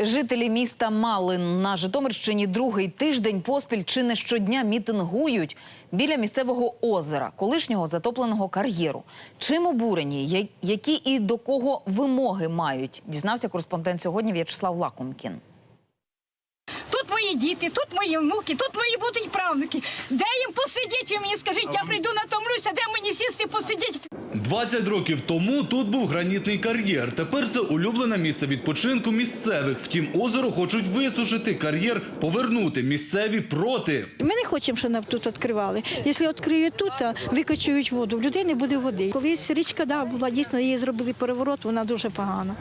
Жителі міста Малин на Житомирщині другий тиждень поспіль чи не щодня мітингують біля місцевого озера, колишнього затопленого кар'єру. Чим обурені, які і до кого вимоги мають, дізнався кореспондент сьогодні В'ячеслав Лакумкін. Тут мої діти, тут мої внуки, тут мої будуть правнуки. Де їм посидіти? Ви мені скажіть, я прийду натомлюся, де мені сісти посидіти? 20 років тому тут був гранітний кар'єр. Тепер це улюблене місце відпочинку місцевих. Втім, озеро хочуть висушити, кар'єр повернути. Місцеві проти. Ми не хочемо, щоб нам тут відкривали. Якщо відкриють тут, то викачують воду. В людей не буде води. Колись річка була, дійсно її зробили переворот, вона дуже погана.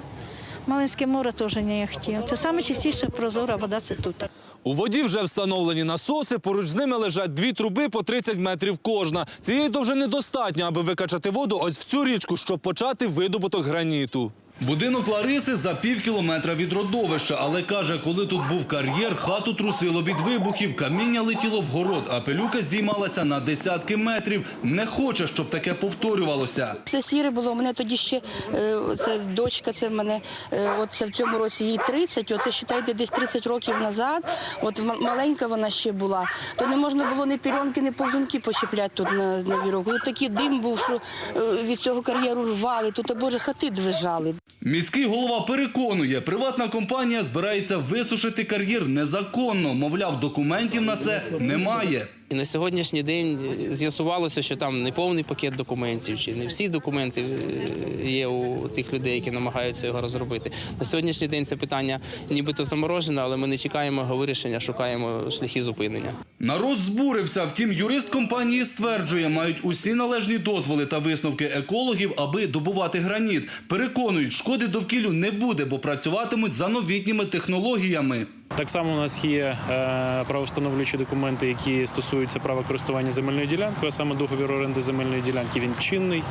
Малинське море теж не хотів. Це найчистіша прозора вода це тут. У воді вже встановлені насоси, поруч з ними лежать дві труби по 30 метрів кожна. Цієї довжини достатньо, аби викачати воду ось в цю річку, щоб почати видобуток граніту. Будинок Лариси за пів кілометра від родовища, але каже, коли тут був кар'єр, хату трусило від вибухів, каміння летіло в город, а пилюка здіймалася на десятки метрів. Не хоче, щоб таке повторювалося. Це сіре було. Мене тоді ще е, це дочка, це в мене е, от це в цьому році їй 30, От вважайте, десь 30 років назад. От маленька вона ще була. То не можна було ні пірьонки, ні ползунки почіпляти тут на, на вірок. Тут такий дим був, що е, від цього кар'єру рвали. Тут, боже, хати движали. Міський голова переконує, приватна компанія збирається висушити кар'єр незаконно. Мовляв, документів на це немає. І на сьогоднішній день з'ясувалося, що там не повний пакет документів, чи не всі документи е, є у тих людей, які намагаються його розробити. На сьогоднішній день це питання нібито заморожене, але ми не чекаємо його вирішення, шукаємо шляхи зупинення. Народ збурився. Втім, юрист компанії стверджує, мають усі належні дозволи та висновки екологів, аби добувати граніт. Переконують, шкоди довкіллю не буде, бо працюватимуть за новітніми технологіями. Так само у нас є е, правовстановлюючі документи, які стосуються права користування земельною ділянкою, а саме договір оренди земельної ділянки він чинний.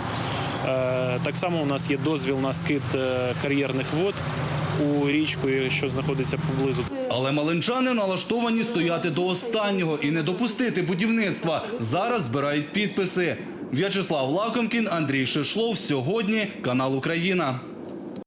Е, так само у нас є дозвіл на скид е, кар'єрних вод у річку, що знаходиться поблизу. Але малинчани налаштовані стояти до останнього і не допустити будівництва. Зараз збирають підписи. В'ячеслав Лакомкін, Андрій Шишлов. Сьогодні канал Україна.